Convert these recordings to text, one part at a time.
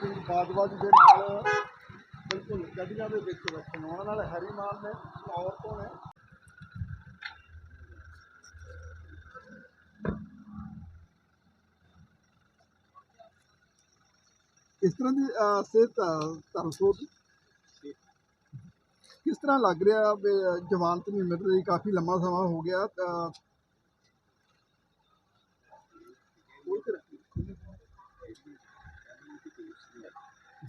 ਸਿੰਘ ਬਾਦਵਾਜ ਦੇ ਨਾਲ ਬਿਲਕੁਲ ਗੱਡੀਆਂ ਦੇ ਵਿੱਚ ਬੈਠੇ ਨੇ। ਉਹਨਾਂ ਨਾਲ ਹਰੀਮਾਨ ਨੇ ਔਰ ਤੋਂ ਨੇ। ਇਸ ਤਰ੍ਹਾਂ ਦੀ ਸਿਹਤ ਅਹ, ਸੋਚ ਕਿਸ ਤਰ੍ਹਾਂ ਲੱਗ ਰਿਹਾ ਜਵਾਨ ਤੇ ਨਹੀਂ ਮਿਲ ਰਹੀ ਕਾਫੀ ਲੰਮਾ ਸਮਾਂ ਹੋ ਗਿਆ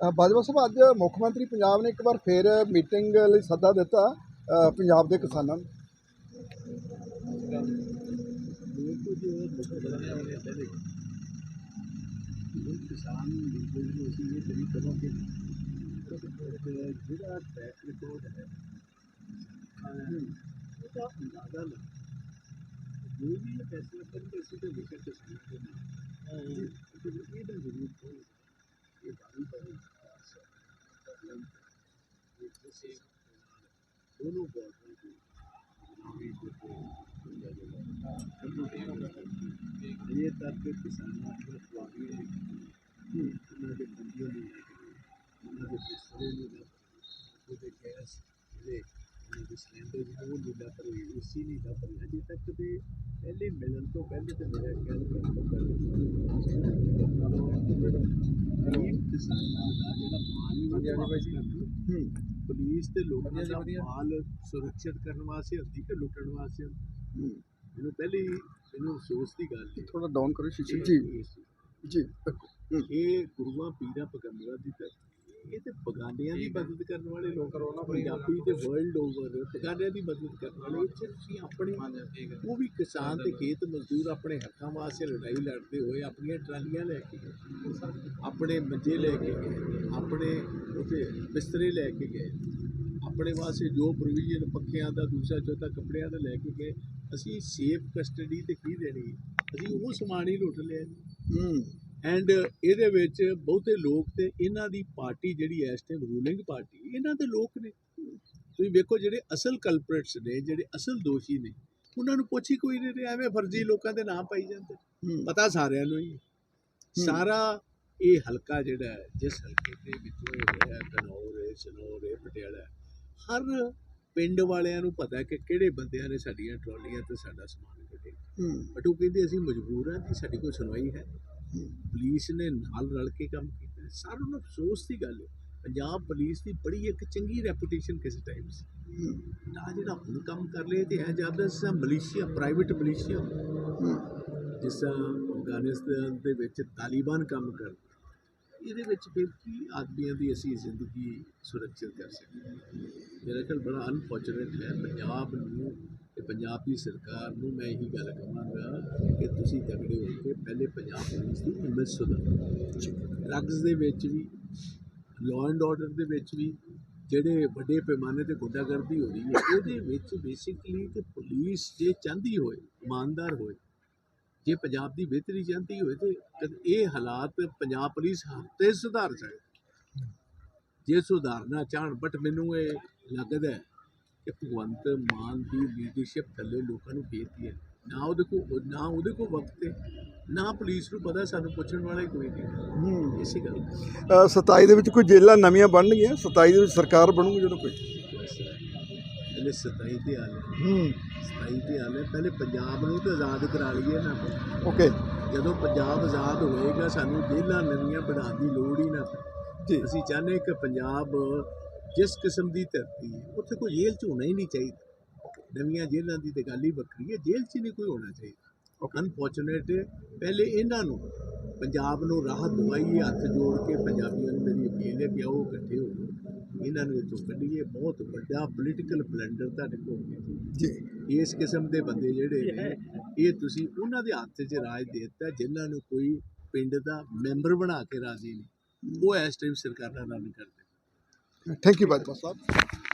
ਬਾਜਵਾ ਸਾਹਿਬ, ਅੱਜ ਮੁੱਖ ਮੰਤਰੀ ਪੰਜਾਬ ਨੇ ਇੱਕ ਵਾਰ ਫੇਰ ਮੀਟਿੰਗ ਲਈ ਸੱਦਾ ਦਿੱਤਾ ਪੰਜਾਬ ਦੇ ਕਿਸਾਨਾਂ ਨੂੰ। ਕਿਸਾਨ ਲੀਡਰ ਨੂੰ ਅਸੀਂ ਇਹ ਕਰੀ ਕਰਾਂਗੇ ਜਿਹੜਾ ਟਰੈਕ ਰਿਕਾਰਡ ਹੈ। ਉਹਦਾ ਅੰਦਾਜ਼ਾ ਲਾ ਜੋ ਵੀ ਇਹ ਫੈਸਲਾ ਕਰਨਗੇ ਅਸੀਂ ਤੇ ਵਿਕਟ ਕਿਸਾਨਾਂ ਦੇ ਨਾਲ ਤੇ ਜ਼ਰੂਰ ਹੋਵੇ ਇਹ ਬਾਰੀ ਬਾਰੀ ਇਹ ਕਿਸੇ ਦੋਨੋਂ ਬਾਤਾਂ ਦੀ ਵੀ ਇਹ ਤੱਕ ਕਿਸਾਨਾਂ ਨੂੰ ਸਵਾਗਤ ਹੈ ਕਿ ਉਹਨਾਂ ਉਹਦੇ ਗੈਸ ਜਿਹੜੇ ਉਹਨਾਂ ਦੇ ਸਿਲੰਡਰ ਨੂੰ ਉਹ ਨੀਲਾ ਪਰ ਏਸੀ ਨਹੀਂ ਦਾ ਪਰ ਅਜੇ ਤੱਕ ਤੇ ਪਹਿਲੇ ਮਿਲਣ ਤੋਂ ਪਹਿਲੇ ਤੇ ਮੇਰਾ ਖਿਆਲ ਕਰਦਾ ਕਿਸਾਨਾਂ ਦਾ ਜਿਹੜਾ ਮਾਲ ਹੂੰ। ਪੁਲਿਸ ਤੇ ਲੋਕਾਂ ਦਾ ਮਾਲ ਸੁਰੱਖਿਅਤ ਕਰਨ ਵਾਸਤੇ ਹੁੰਦੀ ਕਿ ਲੁੱਟਣ ਵਾਸਤੇ। ਮੈਨੂੰ ਪਹਿਲੀ ਮੈਨੂੰ ਅਫਸੋਸ ਦੀ ਗੱਲ ਹੈ ਥੋੜਾ ਡਾਊਨ ਕਰੋ ਸ਼ੀਸ਼ੇ। ਜੀ। ਜੀ ਇਹ ਗੁਰੂਆਂ ਪੀਰਾਂ ਪਗੰਬਰਾਂ ਦੀ ਧਰਤੀ ਇਹ ਤੇ ਬਗਾਨਿਆਂ ਦੀ ਮਦਦ ਕਰਨ ਵਾਲੇ ਲੋਕ ਪੰਜਾਬੀ ਤੇ ਵਰਲਡ ਓਵਰ ਬਗਾਨਿਆਂ ਦੀ ਮਦਦ ਕਰਨ ਵਾਲੇ ਇੱਥੇ ਤੁਸੀਂ ਆਪਣੇ ਉਹ ਵੀ ਕਿਸਾਨ ਤੇ ਖੇਤ ਮਜ਼ਦੂਰ ਆਪਣੇ ਹੱਕਾਂ ਵਾਸਤੇ ਲੜਾਈ ਲੜਦੇ ਹੋਏ ਆਪਣੀਆਂ ਟਰਾਲੀਆਂ ਲੈ ਕੇ ਗਏ। ਆਪਣੇ ਮੰਜੇ ਲੈ ਕੇ ਗਏ। ਆਪਣੇ ਉਥੇ ਬਿਸਤਰੇ ਲੈ ਕੇ ਗਏ। ਆਪਣੇ ਵਾਸਤੇ ਜੋ ਪ੍ਰੋਵੀਜ਼ਨ ਪੱਖਿਆਂ ਦਾ ਦੂਸਰਾ ਚੌਥਾ ਕੱਪੜਿਆਂ ਦਾ ਲੈ ਕੇ ਗਏ। ਅਸੀਂ ਸੇਫ ਕਸਟਡੀ ਤੇ ਕੀ ਦੇਣੀ? ਅਸੀਂ ਉਹ ਸਮਾਨ ਹੀ ਲੁੱਟ ਲਿਆ ਹੂੰ। ਐਂਡ ਇਹਦੇ ਵਿੱਚ ਬਹੁਤੇ ਲੋਕ ਤੇ ਇਹਨਾਂ ਦੀ ਪਾਰਟੀ ਜਿਹੜੀ ਇਸ ਟਾਈਮ ਰੂਲਿੰਗ ਪਾਰਟੀ ਇਹਨਾਂ ਦੇ ਲੋਕ ਨੇ। ਤੁਸੀਂ ਵੇਖੋ ਜਿਹੜੇ ਅਸਲ ਕਲਪਰੇਟਸ ਨੇ ਜਿਹੜੇ ਅਸਲ ਦੋਸ਼ੀ ਨੇ ਉਹਨਾਂ ਨੂੰ ਪੁੱਛ ਕੋਈ ਨਹੀਂ ਰਿਹਾ ਐਵੇਂ ਫਰਜ਼ੀ ਲੋਕਾਂ ਦੇ ਨਾਮ ਪਾਈ ਜਾਂਦੇ। ਪਤਾ ਸਾਰਿਆਂ ਨੂੰ ਹੀ। ਸਾਰਾ ਇਹ ਹਲਕਾ ਜਿਹੜਾ ਜਿਸ ਹਲਕੇ ਦੇ ਵਿੱਚੋਂ ਹੋਇਆ ਕਨੌਰ ਹੈ ਸਨੌਰ ਹੈ ਪਟਿਆਲਾ ਹਰ ਪਿੰਡ ਵਾਲਿਆਂ ਨੂੰ ਪਤਾ ਕਿ ਕਿਹੜੇ ਬੰਦਿਆਂ ਨੇ ਸਾਡੀਆਂ ਟਰਾਲੀਆਂ ਤੇ ਸਾਡਾ ਸਮਾਨ ਕੱਢਿਆ। ਬਟ ਉਹ ਕਹਿੰਦੇ ਅਸੀਂ ਮਜਬੂਰ ਹਾਂ ਜੀ ਸਾਡੀ ਕੋਈ ਸੁਣਵਾਈ ਹੂੰ। ਪੁਲਿਸ ਨੇ ਨਾਲ ਰਲ ਕੇ ਕੰਮ ਕੀਤਾ। ਸਾਰਿਆਂ ਨੂੰ ਅਫਸੋਸ ਦੀ ਗੱਲ ਹੈ। ਪੰਜਾਬ ਪੁਲਿਸ ਦੀ ਬੜੀ ਇੱਕ ਚੰਗੀ ਰੈਪੂਟੇਸ਼ਨ ਕਿਸੇ ਟਾਈਮ ਸੀ। ਨਾ ਜਿਹੜਾ ਹੁਣ ਕੰਮ ਕਰ ਲਏ ਤੇ ਹੈ ਜ਼ਿਆਦਾ ਸਾ ਮਲੇਸ਼ੀਆ ਪ੍ਰਾਈਵੇਟ ਮਲੇਸ਼ੀਆ। ਜਿਸ ਅਫਗਾਨਿਸਤਾਨ ਦੇ ਵਿੱਚ ਤਾਲਿਬਾਨ ਕੰਮ ਕਰਦਾ ਇਹਦੇ ਵਿੱਚ ਫਿਰ ਕੀ ਆਦਮੀਆਂ ਦੀ ਅਸੀਂ ਜ਼ਿੰਦਗੀ ਸੁਰੱਖਿਅਤ ਕਰ ਸਕਦੇ? ਮੇਰਾ ਖਿਆਲ ਬੜਾ ਅਨਫੋਰਚੂਨੇਟ ਹੈ। ਪੰਜਾਬ ਨੂੰ ਪੰਜਾਬ ਦੀ ਸਰਕਾਰ ਨੂੰ ਮੈਂ ਇਹੀ ਗੱਲ ਕਹਾਂਗਾ ਕਿ ਤੁਸੀਂ ਤਗੜੇ ਹੋ ਕੇ ਪਹਿਲੇ ਪੰਜਾਬ ਪੁਲਿਸ ਦੀ ਇਮੇਜ ਸੁਧਾਰੋ ਡਰੱਗਸ ਦੇ ਵਿੱਚ ਵੀ ਲਾਅ ਐਂਡ ਆਰਡਰ ਦੇ ਵਿੱਚ ਵੀ ਜਿਹੜੇ ਵੱਡੇ ਪੈਮਾਨੇ ਤੇ ਗੁੰਡਾਗਰਦੀ ਹੋ ਰਹੀ ਹੈ, ਉਹਦੇ ਵਿੱਚ ਬੇਸਿਕਲੀ ਤੇ ਪੁਲਿਸ ਜੇ ਚਾਹੁੰਦੀ ਹੋਏ, ਇਮਾਨਦਾਰ ਹੋਏ, ਜੇ ਪੰਜਾਬ ਦੀ ਬਿਹਤਰੀ ਚਾਹੁੰਦੀ ਹੋਏ ਤੇ ਇਹ ਹਾਲਾਤ ਪੰਜਾਬ ਪੁਲਿਸ ਹਫ਼ਤੇ ਸੁਧਾਰ ਜਾਏ ਜੇ ਸੁਧਾਰਨਾ ਚਾਹਣ ਬਟ ਮੈਨੂੰ ਇਹ ਲੱਗਦਾ ਕਿ ਭਗਵੰਤ ਮਾਨ ਦੀ ਲੀਡਰਸ਼ਿਪ ਥੱਲੇ ਲੋਕਾਂ ਨੂੰ ਭੇਜਦੀ ਹੈ। ਨਾ ਉਹਦੇ ਕੋ ਨਾ ਉਹਦੇ ਕੋ ਵਕਤ ਹੈ ਨਾ ਪੁਲਿਸ ਨੂੰ ਪਤਾ ਸਾਨੂੰ ਪੁੱਛਣ ਵਾਲਾ ਹੀ ਕੋਈ ਨਹੀਂ। ਹੂੰ। ਇਸੇ ਗੱਲ ਅ, 27 ਦੇ ਵਿੱਚ ਕੋਈ ਜੇਲਾਂ ਨਵੀਆਂ ਬਣਨਗੀਆਂ? 27 ਦੇ ਵਿੱਚ ਸਰਕਾਰ ਬਣੂਗੀ ਜਦੋਂ ਕੋਈ? ਪਹਿਲੇ 27 ਤੇ ਆ ਹੂੰ। 27 ਤੇ ਆ ਪਹਿਲੇ ਪੰਜਾਬ ਨੂੰ ਤੇ ਆਜ਼ਾਦ ਕਰਾ ਲਈਏ ਨਾ ਓਕੇ। ਜਦੋਂ ਪੰਜਾਬ ਆਜ਼ਾਦ ਹੋਏਗਾ ਸਾਨੂੰ ਜੇਲ੍ਹਾਂ ਨਵੀਆਂ ਬਣਾਉਣ ਦੀ ਲੋੜ ਹੀ ਨਾ ਜੀ। ਅਸੀਂ ਚਾਹੁੰਦੇ ਕਿ ਪੰਜਾਬ ਜਿਸ ਕਿਸਮ ਦੀ ਧਰਤੀ ਹੈ ਉੱਥੇ ਕੋਈ ਜੇਲ੍ਹ 'ਚ ਹੋਣਾ ਹੀ ਨਹੀਂ ਚਾਹੀਦਾ। ਨਵੀਆਂ ਜੇਲ੍ਹਾਂ ਦੀ ਤੇ ਗੱਲ ਹੀ ਵੱਖਰੀ ਹੈ ਜੇਲ੍ਹ 'ਚ ਨਹੀਂ ਕੋਈ ਹੋਣਾ ਚਾਹੀਦਾ। ਅਨਫੋਰਚੂਨੇਟ ਪਹਿਲੇ ਇਹਨਾਂ ਨੂੰ ਪੰਜਾਬ ਨੂੰ ਰਾਹਤ ਦਵਾਈਏ ਹੱਥ ਜੋੜ ਕੇ ਪੰਜਾਬੀਆਂ ਨੂੰ ਮੇਰੀ ਅਪੀਲ ਹੈ ਕਿ ਆਓ ਇਕੱਠੇ ਹੋ ਇਹਨਾਂ ਨੂੰ ਇੱਥੋਂ ਕੱਢੀਏ। ਬਹੁਤ ਵੱਡਾ ਪੋਲੀਟੀਕਲ ਬਲੰਡਰ ਤੁਹਾਡੇ ਕੋਲ ਜੀ। ਇਸ ਕਿਸਮ ਦੇ ਬੰਦੇ ਜਿਹੜੇ ਨੇ ਇਹ ਤੁਸੀਂ ਉਹਨਾਂ ਦੇ ਹੱਥ 'ਚ ਰਾਜ ਦੇ ਦਿੱਤਾ ਜਿਨ੍ਹਾਂ ਨੂੰ ਕੋਈ ਪਿੰਡ ਦਾ ਮੈਂਬਰ ਬਣਾ ਕੇ ਰਾਜੀ ਨਹੀਂ। ਉਹ ਇਸ ਟਾਈਮ ਸਰਕਾਰਾਂ ਨਾਲ ਨਹੀਂ ਕਰਦੇ ਥੈਂਕ ਯੂ ਬਾਜਵਾ ਸਾਹਿਬ